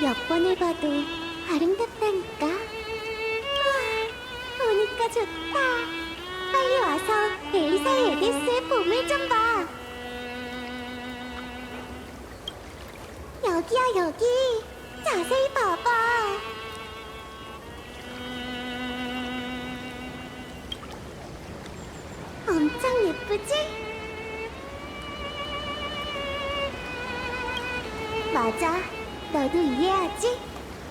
몇 번을 봐도 아름답다니까. 우와, 보니까 좋다. 빨리 와서 엘리사의 에데스의 봄을 좀 봐. 여기야, 여기. 자세히 봐봐. 엄청 예쁘지? 맞아. 너도 이해하지?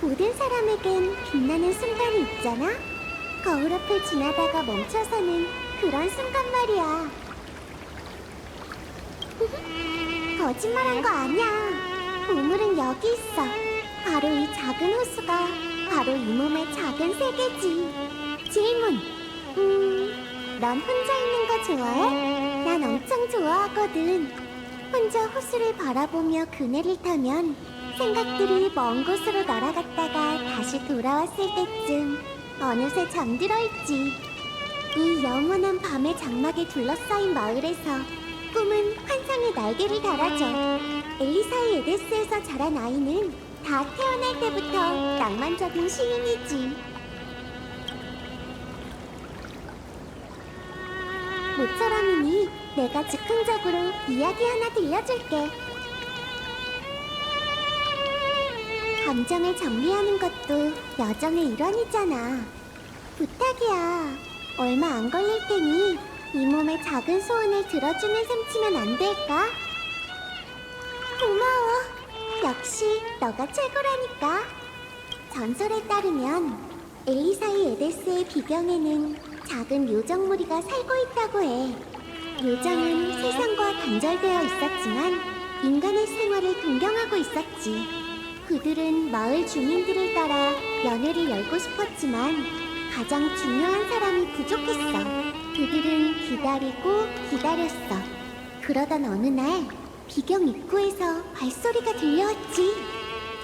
모든 사람에겐 빛나는 순간이 있잖아? 거울 앞을 지나다가 멈춰서는 그런 순간 말이야. 거짓말한 거 아니야. 보물은 여기 있어. 바로 이 작은 호수가 바로 이 몸의 작은 세계지. 질문. 음, 넌 혼자 있는 거 좋아해? 난 엄청 좋아하거든. 혼자 호수를 바라보며 그네를 타면 생각들이 먼 곳으로 날아갔다가 다시 돌아왔을 때쯤 어느새 잠들어 있지. 이 영원한 밤의 장막에 둘러싸인 마을에서 꿈은 환상의 날개를 달아줘. 엘리사의 에데스에서 자란 아이는 다 태어날 때부터 낭만적인 시민이지. 모처럼이니 내가 즉흥적으로 이야기 하나 들려줄게. 감정을 정리하는 것도 여정의 일환이잖아. 부탁이야. 얼마 안 걸릴 테니 이 몸의 작은 소원을 들어주는 셈 치면 안 될까? 고마워. 역시 너가 최고라니까. 전설에 따르면 엘리사의 에데스의 비경에는 작은 요정 무리가 살고 있다고 해. 요정은 세상과 단절되어 있었지만 인간의 생활을 동경하고 있었지. 그들은 마을 주민들을 따라 연회를 열고 싶었지만 가장 중요한 사람이 부족했어. 그들은 기다리고 기다렸어. 그러던 어느 날 비경 입구에서 발소리가 들려왔지.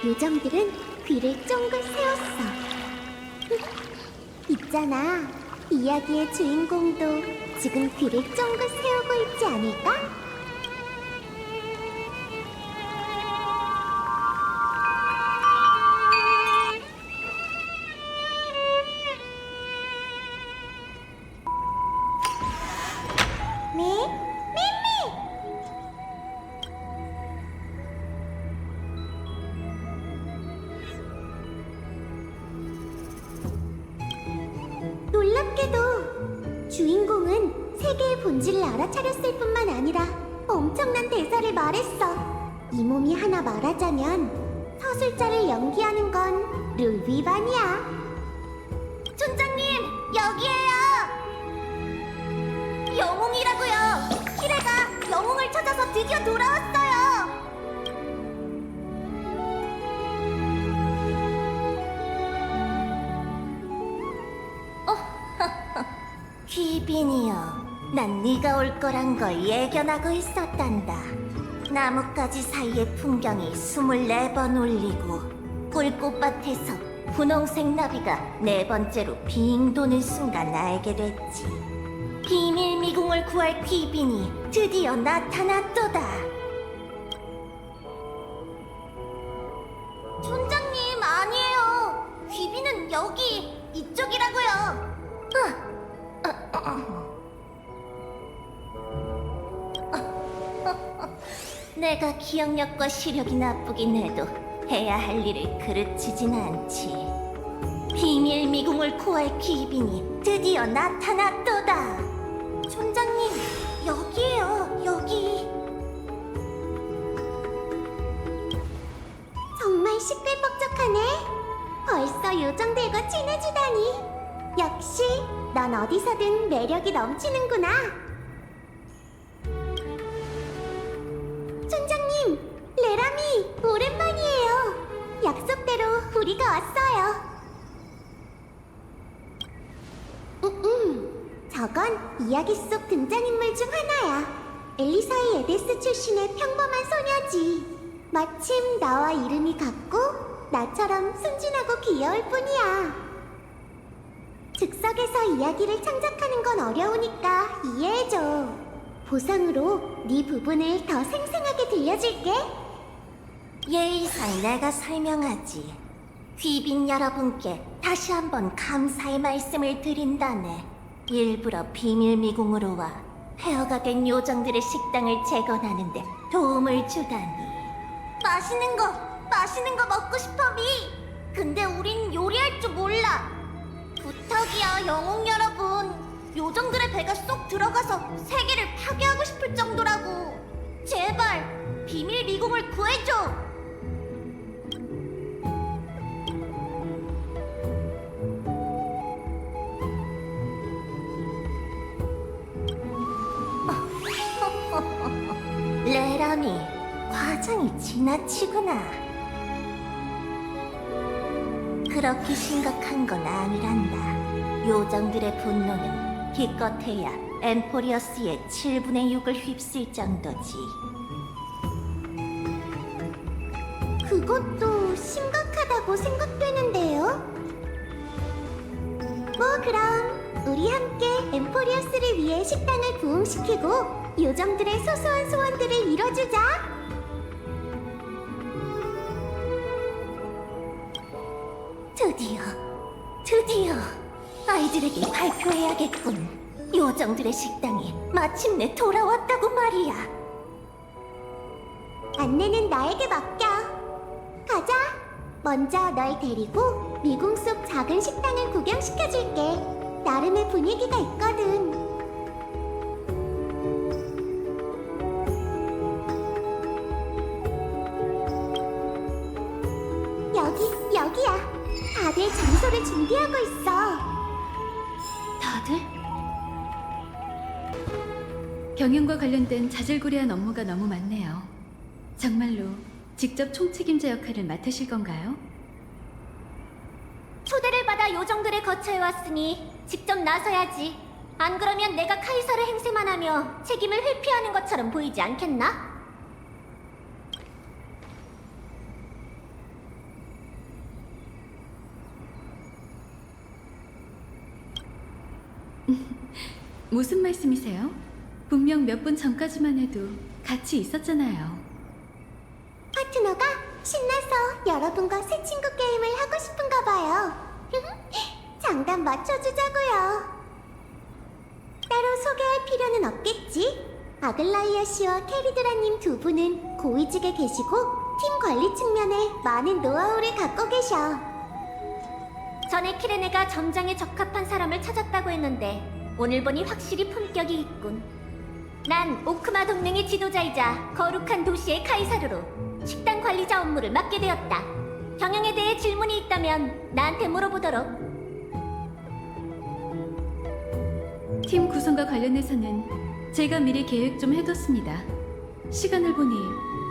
요정들은 귀를 쫑긋 세웠어. 있잖아. 이야기의 주인공도 지금 귀를 쫑긋 세우고 있지 않을까? 본질을 알아차렸을 뿐만 아니라 엄청난 대사를 말했어. 이 몸이 하나 말하자면 서술자를 연기하는 건룰 위반이야. 촌장님, 여기에요. 영웅이라고요. 키레가 영웅을 찾아서 드디어 돌아왔어요. 귀빈이여, 난 네가 올 거란 걸 예견하고 있었단다. 나뭇가지 사이의 풍경이 스물네 번 울리고 꿀꽃밭에서 분홍색 나비가 네 번째로 빙 도는 순간 알게 됐지. 비밀 미궁을 구할 귀빈이 드디어 나타났도다. 촌장님 아니에요. 귀비는 여기 내가 기억력과 시력이 나쁘긴 해도 해야 할 일을 그르치진 않지. 비밀 미궁을 구할 귀빈이 드디어 나타났도다. 촌장님 여기에요. 여기. 정말 시끌벅적하네. 벌써 요정들과 친해지다니. 역시 넌 어디서든 매력이 넘치는구나. 오랜만이에요. 약속대로 우리가 왔어요. 음, 음. 저건 이야기 속 등장인물 중 하나야. 엘리사의 에데스 출신의 평범한 소녀지. 마침 나와 이름이 같고 나처럼 순진하고 귀여울 뿐이야. 즉석에서 이야기를 창작하는 건 어려우니까 이해해줘. 보상으로 네 부분을 더 생생하게 들려줄게. 예의상 내가 설명하지. 귀빈 여러분께 다시 한번 감사의 말씀을 드린다네. 일부러 비밀 미궁으로 와 폐허가 된 요정들의 식당을 재건하는데 도움을 주다니. 맛있는 거, 맛있는 거 먹고 싶어, 미. 근데 우린 요리할 줄 몰라. 부탁이야, 영웅 여러분. 요정들의 배가 쏙 들어가서 세계를 파괴하고 싶을 정도 지나치구나. 그렇게 심각한 건 아니란다. 요정들의 분노는 기껏해야 엠포리어스의 7분의 6을 휩쓸 정도지. 그것도 심각하다고 생각되는데요. 뭐 그럼 우리 함께 엠포리어스를 위해 식당을 부흥시키고 요정들의 소소한 소원들을 이뤄주자. 드디어, 드디어 아이들에게 발표해야겠군. 요정들의 식당이 마침내 돌아왔다고 말이야. 안내는 나에게 맡겨. 가자. 먼저 널 데리고 미궁 속 작은 식당을 구경시켜줄게. 나름의 분위기가 있거든. 준비하고 있어. 다들? 경영과 관련된 자질구레한 업무가 너무 많네요. 정말로 직접 총책임자 역할을 맡으실 건가요? 초대를 받아 요정들의 거처에 왔으니 직접 나서야지. 안 그러면 내가 카이사를 행세만 하며 책임을 회피하는 것처럼 보이지 않겠나? 무슨 말씀이세요? 분명 몇 분 전까지만 해도 같이 있었잖아요. 파트너가 신나서 여러분과 새 친구 게임을 하고 싶은가 봐요. 장단 맞춰주자고요. 따로 소개할 필요는 없겠지? 아글라이아 씨와 캐리드라님 두 분은 고위직에 계시고 팀 관리 측면에 많은 노하우를 갖고 계셔. 전에 키레네가 점장에 적합한 사람을 찾았다고 했는데 오늘 보니 확실히 품격이 있군. 난 오크마 동맹의 지도자이자 거룩한 도시의 카이사르로 식당 관리자 업무를 맡게 되었다. 경영에 대해 질문이 있다면 나한테 물어보도록. 팀 구성과 관련해서는 제가 미리 계획 좀 해뒀습니다. 시간을 보니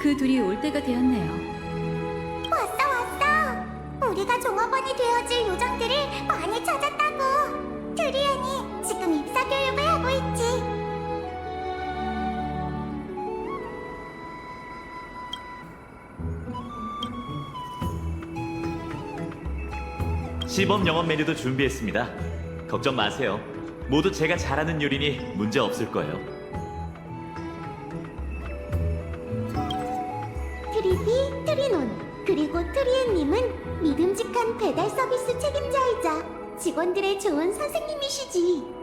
그 둘이 올 때가 되었네요. 왔어 왔어. 우리가 종업원이 되어줄 요정들을 많이 찾았다고. 입사 교육을 하고 있지. 시범 영업 메뉴도 준비했습니다. 걱정 마세요. 모두 제가 잘하는 요리니 문제 없을 거예요. 트리비, 트리논, 그리고 트리엔님은 믿음직한 배달 서비스 책임자이자 직원들의 좋은 선생님이시지.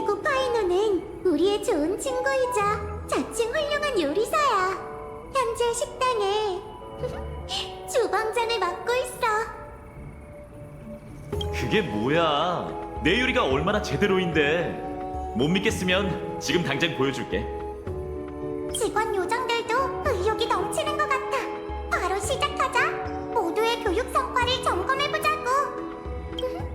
그리고 파이노는 우리의 좋은 친구이자 자칭 훌륭한 요리사야. 현재 식당에 주방장을 맡고 있어. 그게 뭐야? 내 요리가 얼마나 제대로인데. 못 믿겠으면 지금 당장 보여줄게. 직원 요정들도 의욕이 넘치는 것 같아. 바로 시작하자. 모두의 교육 성과를 점검해보자고.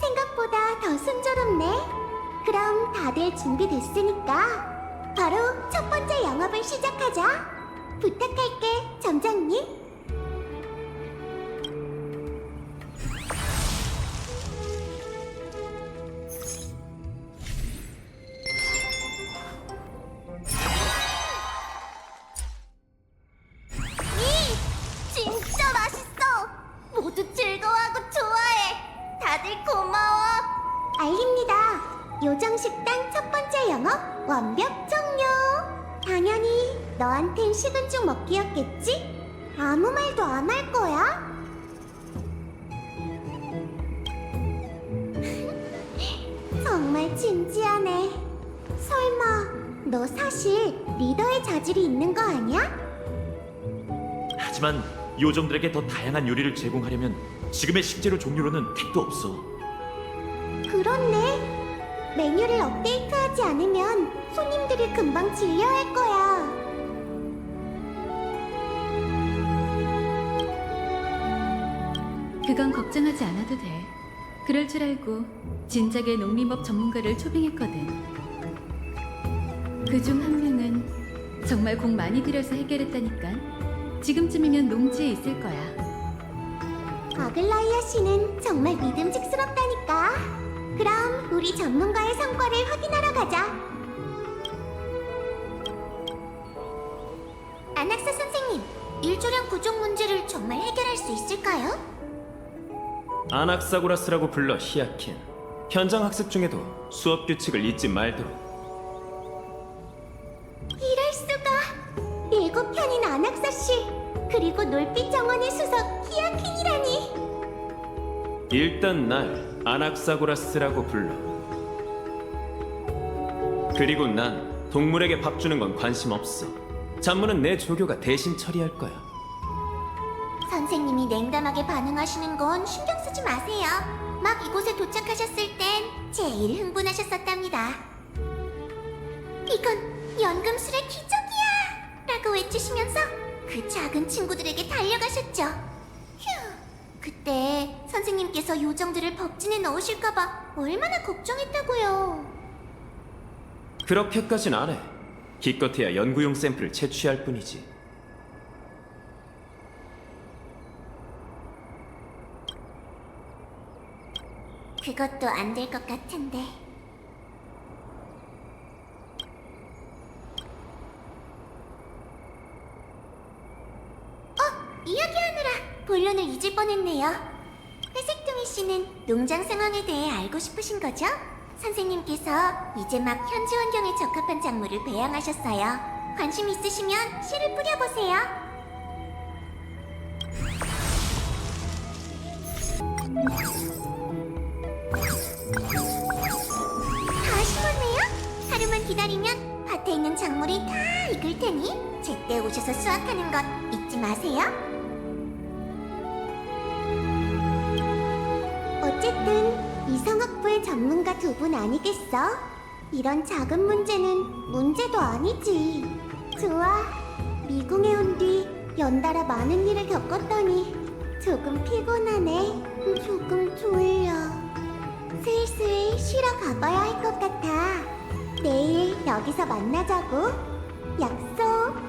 생각보다 더 순조롭네. 그럼 다들 준비됐으니까 바로 첫 번째 영업을 시작하자. 부탁할게, 점장님. 너한텐 식은 죽 먹기였겠지? 아무 말도 안 할 거야? 정말 진지하네. 설마 너 사실 리더의 자질이 있는 거 아니야? 하지만 요정들에게 더 다양한 요리를 제공하려면 지금의 식재료 종류로는 택도 없어. 그렇네. 메뉴를 업데이트하지 않으면 손님들이 금방 질려할 거야. 그건 걱정하지 않아도 돼. 그럴 줄 알고 진작에 농림업 전문가를 초빙했거든. 그 중 한 명은 정말 공 많이 들여서 해결했다니까. 지금쯤이면 농지에 있을 거야. 아글라이아 씨는 정말 믿음직스럽다니까. 그럼 우리 전문가의 성과를 확인하러 가자. 안학사 선생님, 일조량 부족 문제를 정말 해결할 수 있을까요? 아낙사고라스라고 불러 히아킨. 현장 학습 중에도 수업 규칙을 잊지 말도록. 이럴 수가. 일곱 편인 안학사 씨, 그리고 놀빛 정원의 수석 히아킨이라니. 일단 날 아낙사고라스라고 불러. 그리고 난 동물에게 밥 주는 건 관심 없어. 잡무는 내 조교가 대신 처리할 거야. 선생님이 냉담하게 반응하시는 건 신경 쓰지 마세요. 막 이곳에 도착하셨을 땐 제일 흥분하셨었답니다. 이건 연금술의 기적이야! 라고 외치시면서 그 작은 친구들에게 달려가셨죠. 휴, 그때 선생님께서 요정들을 법진에 넣으실까봐 얼마나 걱정했다고요. 그렇게까진 안 해. 기껏해야 연구용 샘플을 채취할 뿐이지. 그것도 안 될 것 같은데. 어, 이야기하느라 본론을 잊을 뻔했네요. 회색둥이 씨는 농장 상황에 대해 알고 싶으신 거죠? 선생님께서 이제 막 현지 환경에 적합한 작물을 배양하셨어요. 관심 있으시면 씨를 뿌려보세요. 다 기다리면 밭에 있는 작물이 다 익을 테니 제때 오셔서 수확하는 것 잊지 마세요. 어쨌든 이성학부의 전문가 두 분 아니겠어? 이런 작은 문제는 문제도 아니지. 좋아. 미궁에 온 뒤 연달아 많은 일을 겪었더니 조금 피곤하네. 조금 졸려. 슬슬 쉬러 가봐야 할 것 같아. 내일 여기서 만나자고. 약속.